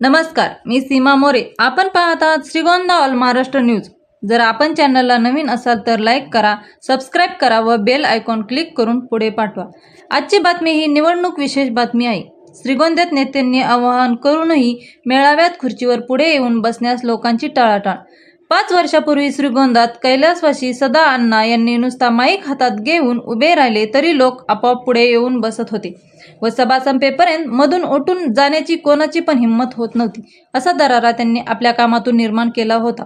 नमस्कार मी सीमा मोरे. आपण पाहत आहात श्रीगोंदा ऑल महाराष्ट्र न्यूज. जर आपण चॅनलला नवीन असाल तर लाईक करा सबस्क्राईब करा व बेल आयकॉन क्लिक करून पुढे पाठवा. आजची बातमी ही निवडणूक विशेष बातमी आहे. श्रीगोंद्यात नेत्यांनी आवाहन करूनही मेळाव्यात खुर्चीवर पुढे येऊन बसण्यास लोकांची टाळाटाळ. पाच वर्षापूर्वी श्रीगोंदात कैलासवाशी सदा अण्णा यांनी नुसता माईक हातात घेऊन उभे राहिले तरी लोक आपोआप पुढे येऊन बसत होते व सभा संपेपर्यंत मधून उठून जाण्याची कोणाची पण हिंमत होत नव्हती असा दरारा त्यांनी आपल्या कामातून निर्माण केला होता.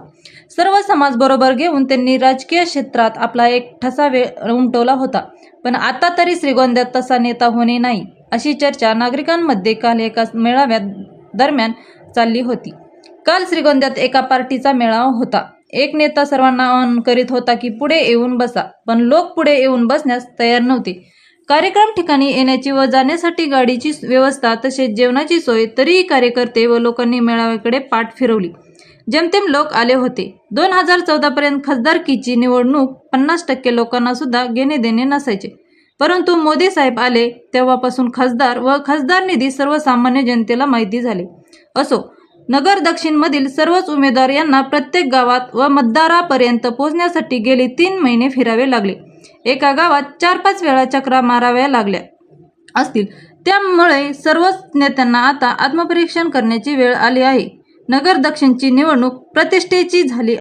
सर्व समाज बरोबर घेऊन त्यांनी राजकीय क्षेत्रात आपला एक ठसा वेळ उमटवला होता. पण आता तरी श्रीगोंद्यात तसा नेता होणे नाही अशी चर्चा नागरिकांमध्ये काल एका मेळाव्यात दरम्यान चालली होती. काल श्रीगोंद्यात एका पार्टीचा मेळावा होता. एक नेता सर्वांना आवाहन करीत होता की पुढे येऊन बसा. पण लोक पुढे येऊन बसण्यास तयार नव्हते. कार्यक्रम ठिकाणी येण्याची व जाण्यासाठी गाडीची व्यवस्था तसेच जेवणाची सोय तरीही कार्यकर्ते व लोकांनी मेळाव्याकडे पाठ फिरवली. जेमतेम लोक आले होते. दोन हजार चौदापर्यंत खासदारकीची निवडणूक पन्नास टक्के लोकांना सुद्धा घेणे देणे नसायचे. परंतु मोदी साहेब आले तेव्हापासून खासदार व खासदार निधी सर्वसामान्य जनतेला माहिती झाले. असो नगर दक्षिणमधील सर्वच उमेदवार यांना प्रत्येक गावात व मतदारापर्यंत पोहोचण्यासाठी गेले तीन महिने फिरावे लागले. एका गावात चार पाच वेळा चक्रा माराव्या लागल्या असतील. त्यामुळे सर्वच नेत्यांना आता आत्मपरीक्षण करण्याची वेळ आली आहे. नगर दक्षिणची निवडणूक प्रतिष्ठेची झाली